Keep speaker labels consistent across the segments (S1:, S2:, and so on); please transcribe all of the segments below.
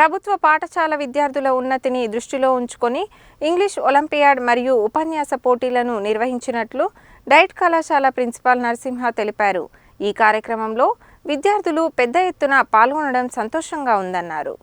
S1: ప్రభుత్వ పాఠశాల విద్యార్థుల ఉన్నతిని దృష్టిలో ఉంచుకొని ఇంగ్లీష్ ఒలింపియాడ్ మరియు ఉపన్యాస పోటీలను నిర్వహించినట్లు డైట్ కళాశాల ప్రిన్సిపాల్ నరసింహ తెలిపారు. ఈ కార్యక్రమంలో విద్యార్థులు పెద్ద ఎత్తున పాల్గొనడం సంతోషంగా ఉందన్నారు.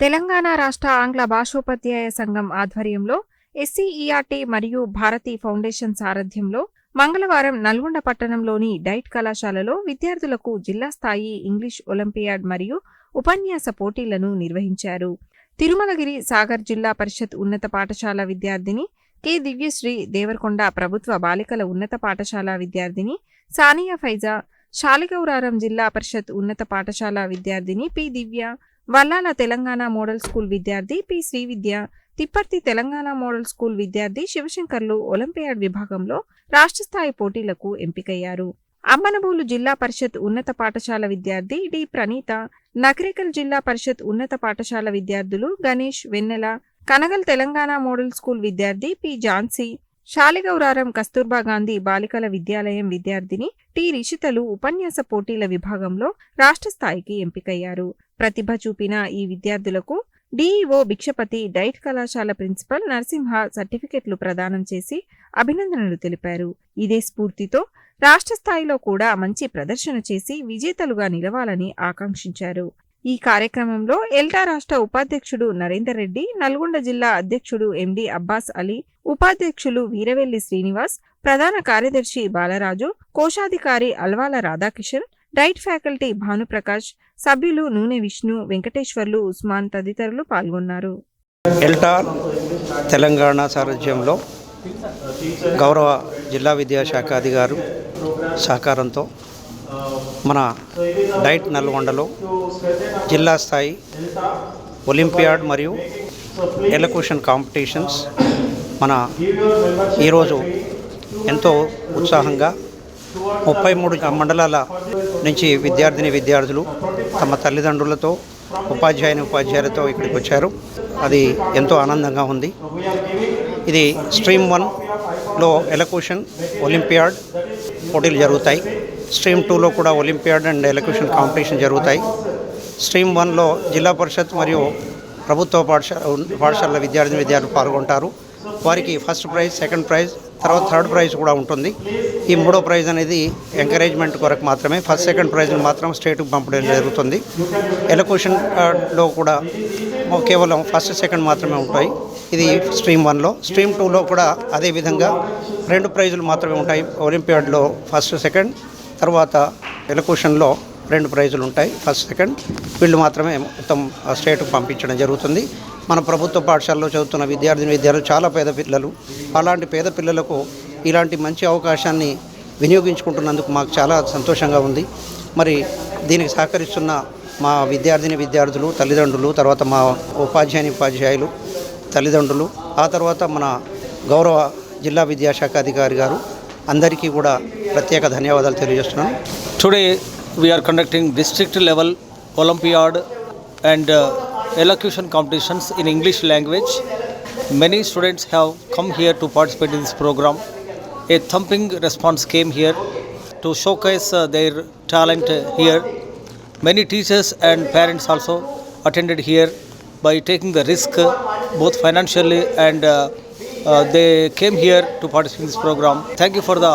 S1: తెలంగాణ రాష్ట్ర ఆంగ్ల భాషోపాధ్యాయ సంఘం ఆధ్వర్యంలో ఎస్సీఈఆర్టీ మరియు భారతీ ఫౌండేషన్ సారథ్యంలో మంగళవారం నల్గొండ పట్టణంలోని డైట్ కళాశాలలో విద్యార్థులకు జిల్లా స్థాయి ఇంగ్లీష్ ఒలింపియాడ్ మరియు ఉపన్యాస పోటీలను నిర్వహించారు. తిరుమలగిరి సాగర్ జిల్లా పరిషత్ ఉన్నత పాఠశాల విద్యార్థిని కె. దివ్యశ్రీ దేవరకొండ ప్రభుత్వ బాలికల ఉన్నత పాఠశాల విద్యార్థిని సానియా ఫైజా శాలిగౌరారం జిల్లా పరిషత్ ఉన్నత పాఠశాల విద్యార్థిని P. Divya Vallala Telangana model school విద్యార్థి P. Srividya Tipparthi Telangana model school విద్యార్థి శివశంకర్లు ఒలింపియాడ్ విభాగంలో రాష్ట్ర స్థాయి పోటీలకు ఎంపికయ్యారు. అమ్మనబూలు జిల్లా పరిషత్ ఉన్నత పాఠశాల విద్యార్థి డి. ప్రణీత నకరేకల్ జిల్లా పరిషత్ ఉన్నత పాఠశాల విద్యార్థులు గణేష్ వెన్నెల కనగల్ తెలంగాణ మోడల్ స్కూల్ విద్యార్థి పి. ఝాన్సీ శాలిగౌరారం కస్తూర్బా గాంధీ బాలికల విద్యాలయం విద్యార్థిని టి. రిషితలు ఉపన్యాస పోటీల విభాగంలో రాష్ట్ర స్థాయికి ఎంపికయ్యారు. ప్రతిభ చూపిన ఈ విద్యార్థులకు డిఈఓ భిక్షపతి డైట్ కళాశాల ప్రిన్సిపల్ నరసింహ సర్టిఫికెట్లు ప్రదానం చేసి అభినందనలు తెలిపారు. ఇదే స్ఫూర్తితో రాష్ట్ర స్థాయిలో కూడా మంచి ప్రదర్శన చేసి విజేతలుగా నిలవాలని ఆకాంక్షించారు. ఈ కార్యక్రమంలో ఎల్టా రాష్ట్ర ఉపాధ్యక్షుడు నరేందర్ రెడ్డి నల్గొండ జిల్లా అధ్యక్షుడు ఎండి అబ్బాస్ అలీ ఉపాధ్యక్షులు వీరవెల్లి శ్రీనివాస్ ప్రధాన కార్యదర్శి బాలరాజు కోశాధికారి అల్వాల రాధాకిషన్ డైట్ ఫ్యాకల్టీ భానుప్రకాష్ సభ్యులు నూనె విష్ణు వెంకటేశ్వర్లు ఉస్మాన్ తదితరులు పాల్గొన్నారు.
S2: ఎల్టా తెలంగాణ సారథ్యంలో గౌరవ జిల్లా విద్యాశాఖ అధికారు సహకారంతో మన డైట్ నల్గొండలో జిల్లా స్థాయి ఒలింపియాడ్ మరియు ఎలక్యూషన్ కాంపిటీషన్స్ మన ఈరోజు ఎంతో ఉత్సాహంగా ముప్పై మూడు మండలాల నుంచి విద్యార్థిని విద్యార్థులు తమ తల్లిదండ్రులతో ఉపాధ్యాయుని ఉపాధ్యాయులతో ఇక్కడికి వచ్చారు. అది ఎంతో ఆనందంగా ఉంది. ఇది స్ట్రీమ్ వన్లో ఎలక్యూషన్ ఒలింపియాడ్ పోటీలు జరుగుతాయి. స్ట్రీమ్ టూలో కూడా ఒలింపియాడ్ అండ్ ఎలక్యూషన్ కాంపిటీషన్ జరుగుతాయి. స్ట్రీమ్ వన్లో జిల్లా పరిషత్ మరియు ప్రభుత్వ పాఠశాల పాఠశాల విద్యార్థి విద్యార్థులు పాల్గొంటారు. వారికి ఫస్ట్ ప్రైజ్ సెకండ్ ప్రైజ్ తర్వాత థర్డ్ ప్రైజ్ కూడా ఉంటుంది. ఈ మూడో ప్రైజ్ అనేది ఎంకరేజ్మెంట్ కొరకు మాత్రమే. ఫస్ట్ సెకండ్ ప్రైజ్ని మాత్రం స్టేట్కి పంపడం జరుగుతుంది. ఎలక్యూషన్లో కూడా కేవలం ఫస్ట్ సెకండ్ మాత్రమే ఉంటాయి. ఇది స్ట్రీమ్ వన్లో. స్ట్రీమ్ టూలో కూడా అదే విధంగా రెండు ప్రైజులు మాత్రమే ఉంటాయి. ఒలింపియాడ్లో ఫస్ట్ సెకండ్ తర్వాత ఎలక్యూషన్లో రెండు ప్రైజులు ఉంటాయి ఫస్ట్ సెకండ్. వీళ్ళు మాత్రమే మొత్తం స్టేట్కు పంపించడం జరుగుతుంది. మన ప్రభుత్వ పాఠశాలలో చదువుతున్న విద్యార్థిని విద్యార్థులు చాలా పేద పిల్లలు. అలాంటి పేద పిల్లలకు ఇలాంటి మంచి అవకాశాన్ని వినియోగించుకుంటున్నందుకు మాకు చాలా సంతోషంగా ఉంది. మరి దీనికి సహకరిస్తున్న మా విద్యార్థిని విద్యార్థులు తల్లిదండ్రులు తర్వాత మా ఉపాధ్యాయుని ఉపాధ్యాయులు తల్లిదండ్రులు ఆ తర్వాత మన గౌరవ జిల్లా విద్యాశాఖ అధికారి గారు అందరికీ కూడా ప్రత్యేక ధన్యవాదాలు తెలియజేస్తున్నాను.
S3: Today we're conducting district level olympiad and elocution competitions in English language many students have come here to participate in this programme a thumping response came here to showcase their talent here many teachers and parents also attended here by taking the risk both financially and uh, uh, they came here to participate in this program. Thank you for the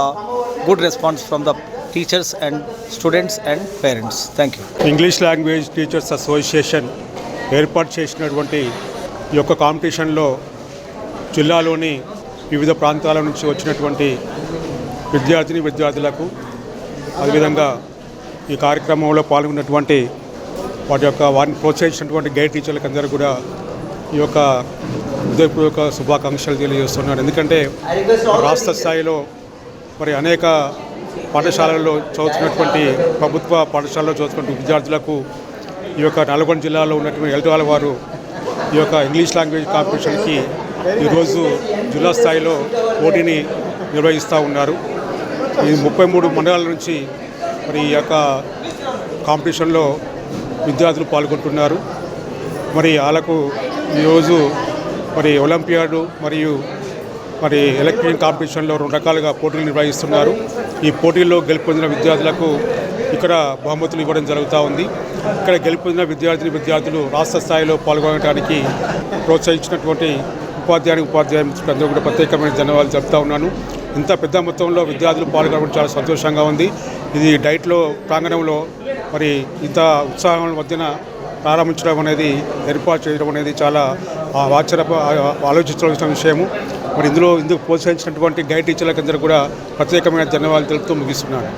S3: good response from the teachers and students and parents. Thank you.
S4: English language teachers association ఏర్పాటు చేసినటువంటి ఈ యొక్క కాంపిటీషన్లో జిల్లాలోని వివిధ ప్రాంతాల నుంచి వచ్చినటువంటి విద్యార్థిని విద్యార్థులకు అదేవిధంగా ఈ కార్యక్రమంలో పాల్గొన్నటువంటి వాటి యొక్క వారిని ప్రోత్సహించినటువంటి గైడ్ టీచర్లకు అందరూ కూడా ఈ యొక్క హృదయపూర్వక శుభాకాంక్షలు తెలియజేస్తున్నాడు. ఎందుకంటే రాష్ట్ర స్థాయిలో మరి అనేక పాఠశాలల్లో చదువుతున్నటువంటి ప్రభుత్వ పాఠశాలలో చదువుతున్న విద్యార్థులకు ఈ యొక్క నల్గొండ జిల్లాలో ఉన్నటువంటి ఎల్టవాల వారు ఈ యొక్క ఇంగ్లీష్ లాంగ్వేజ్ కాంపిటీషన్కి ఈరోజు జిల్లా స్థాయిలో పోటీని నిర్వహిస్తూ ఉన్నారు. ఈ ముప్పై మూడు మండలాల నుంచి మరి ఈ యొక్క కాంపిటీషన్లో విద్యార్థులు పాల్గొంటున్నారు. మరి వాళ్ళకు ఈరోజు మరి ఒలింపియాడ్ మరియు మరి ఎలక్ట్రిక్ కాంపిటీషన్లో రెండు రకాలుగా పోటీలు నిర్వహిస్తున్నారు. ఈ పోటీల్లో గెలుపొందిన విద్యార్థులకు ఇక్కడ బహుమతులు ఇవ్వడం జరుగుతూ ఉంది. ఇక్కడ గెలుపొందిన విద్యార్థిని విద్యార్థులు రాష్ట్ర స్థాయిలో పాల్గొనడానికి ప్రోత్సహించినటువంటి ఉపాధ్యాయుని ఉపాధ్యాయులకు అందరూ కూడా ప్రత్యేకమైన ధన్యవాదాలు చెప్తా ఉన్నాను. ఇంత పెద్ద మొత్తంలో విద్యార్థులు పాల్గొనడం చాలా సంతోషంగా ఉంది. ఇది డైట్లో ప్రాంగణంలో మరి ఇంత ఉత్సాహం మధ్యన ప్రారంభించడం అనేది ఏర్పాటు చేయడం అనేది చాలా ఆ, ఆశ్చర్య ఆలోచించవలసిన విషయము. మరి ఇందులో ఇందుకు ప్రోత్సహించినటువంటి గైడ్ టీచర్లకు అందరూ కూడా ప్రత్యేకమైన ధన్యవాదాలు తెలుపుతూ ముగిస్తున్నాను.